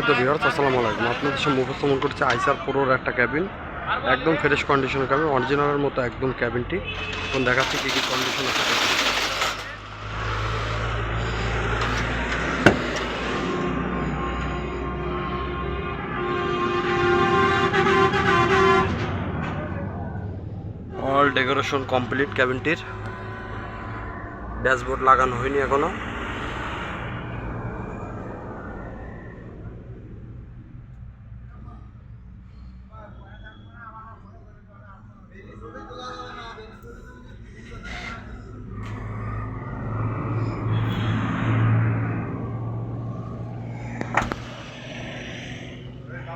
সম্মানিত ভিউয়ার্স আসসালামু আলাইকুম। আপনাদের সামনে উপস্থাপন করছে আইসার প্রোর একটা ক্যাবিন একদম ফ্রেশ কন্ডিশনের ক্যাবিন অরিজিনালের মতো একদম ক্যাবিনটি এখন দেখাচ্ছি কী কী কন্ডিশন আছে। অল ডেকোরেশন কমপ্লিট ক্যাবিনটির ড্যাশবোর্ড লাগানো হয়নি এখনও।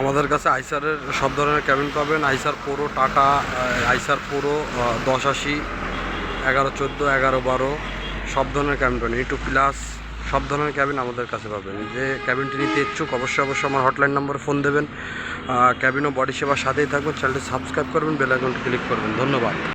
আমাদের কাছে আইসারের সব ধরনের ক্যাবিন পাবেন। আইসার পুরো টাটা আইসার পুরো দশ আশি, এগারো চোদ্দ, এগারো বারো, সব ধরনের ক্যাবিন পাবেন। টু প্লাস সব ধরনের ক্যাবিন আমাদের কাছে পাবেন। যে ক্যাবিনটি নিতে ইচ্ছুক, অবশ্যই অবশ্যই আমার হটলাইন নম্বরে ফোন দেবেন। ক্যাবিন ও বডি সেবার সাথেই থাকবেন চ্যানেলটি সাবস্ক্রাইব করবেন বেল আইকনটি ক্লিক করবেন। ধন্যবাদ।